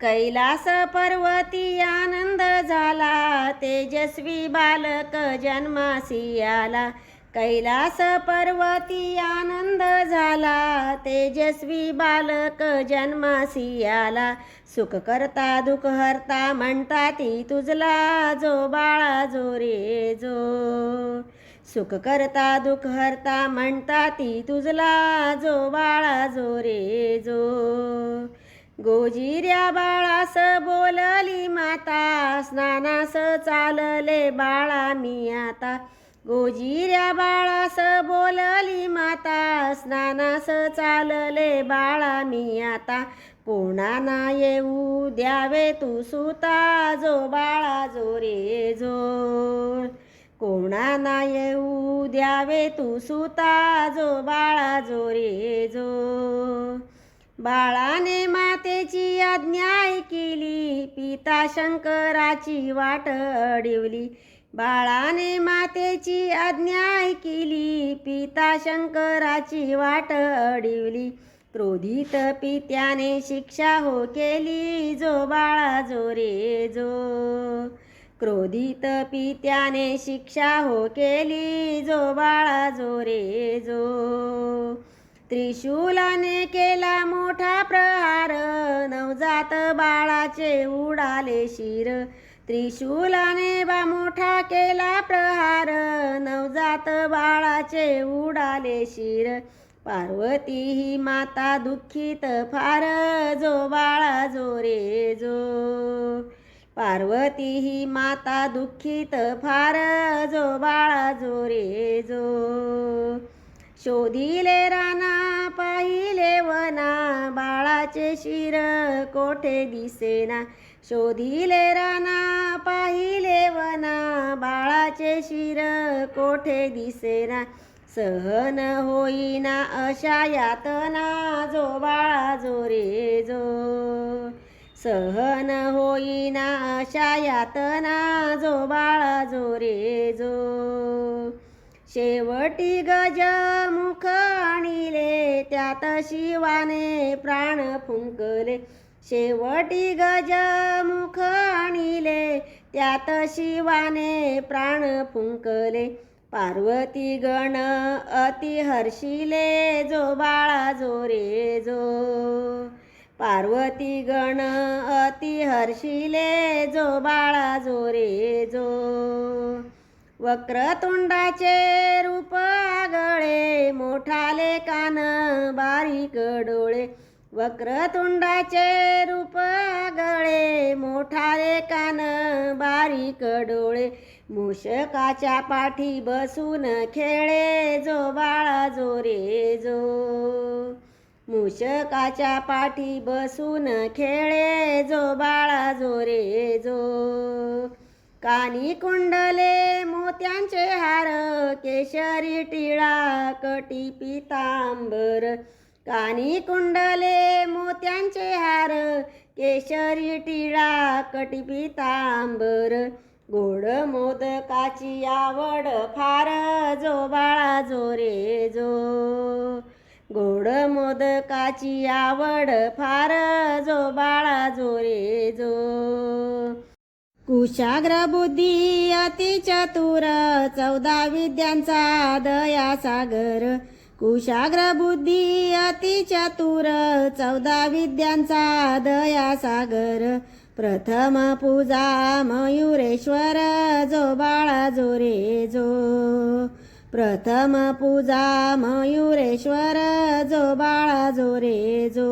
कैलास पर्वती आनंद झाला तेजस्वी बालक जन्मासी आला कैलास पर्वती आनंद झाला तेजस्वी बालक जन्मासी आला सुख करता दुख हरता म्हणता ती तुझला जो बाळा जो रे जो. सुख करता दुख हरता म्हणता ती तुझला जो बाळा जो रे गोजिऱ्या बाळास बोलली माता स्नानास चालले बाळा मी आता. गोजिऱ्या बाळास बोलली माता स्नानास चालले बाळा मी आता. कोणा ना येऊ द्यावे तू सुता जो बाळा जो रे जो. कोणा ना येऊ द्यावे तू सुता जो बाळा जो रे जो. बाळाने मातेची आज्ञा केली पिता शंकराची वाट अडवली. बाळाने मातेची आज्ञा केली पिता शंकराची वाट अडवली. क्रोधित पित्याने शिक्षा हो केली जो बाळा जो रे जो. क्रोधित पित्याने शिक्षा हो केली जो बाळा जो रे जो. त्रिशूलाने केला मोठा प्रहार. नवजात बाळाचे उडाले शिर. त्रिशूलाने बा मोठा केला प्रहार. नवजात बाळाचे उडाले शिर. पार्वती ही माता दुःखित फार. जो बाळा जो रे जो. पार्वती ही माता दुःखित फार. जो बाळा जो रे जो. शोधिले राना पाहिले वना बाळाचे शिर कोठे दिसेना? शोधिले राना पाहिले वना बाळाचे शिर कोठे दिसेना? सहन होईना अशा यातना जो बाळा जो रे जो. सहन होईना अशा यातना जो बाळा जो रे जो. शेवटी गज मुख आणिले त्यात शिवाने प्राण फुंकले. शेवटी गज मुख आणिले त्यात शिवाने प्राण फुंकले. पार्वती गण अति हर्षिले जो बाळा जो रे जो. पार्वती गण अति हर्षिले जो बाळा जो रे जो. वक्रतुंडाचे रूप आगळे मोठाले कान बारीक डोळे. वक्रतुंडाचे रूप आगळे मोठाले कान बारीक डोळे. मूषकाच्या पाठी बसून खेळे जो बाळा जो रे जो. मूषकाच्या पाठी बसून खेळे जो बाळा जो रे जो. कानी कुंडले मोत्यांचे हार केशरी टिळा कटी पितांबर. कानी कुंडले मोत्यांचे हार केशरी टिळा कटी पितांबर. गोड मोदकाची आवड फार जो बाळा जो रे जो. गोड मोदकाची आवड फार जो बाळा जो रे जो. कुशाग्र बुद्धी अति चतुर चौदा विद्यांचा दया सागर. कुशाग्र बुद्धी अति चतुर चौदा विद्यांचा दया सागर. प्रथम पूजा मयुरेश्वर जो बाळा जो रे जो. प्रथम पूजा मयुरेश्वर जो बाळा जो रे जो.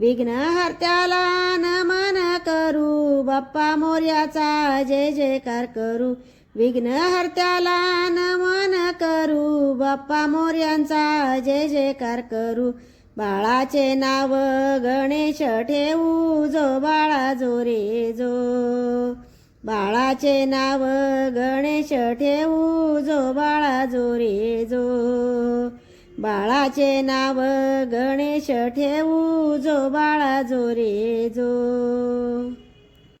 विघ्नहर्त्याला नमन करू. बाप्पा मोर्याचा जय जयकार करू. विघ्नहर्त्याला नमन करू. बाप्पा मोर्यांचा जय जयकार करू. बाळाचे नाव गणेश ठेवू. जो बाळा जो रे जो. बाळाचे नाव गणेश ठेवू. जो बाळा जो रे जो. बाळाचे नाव गणेश ठेवू जो बाळा जो रे जो.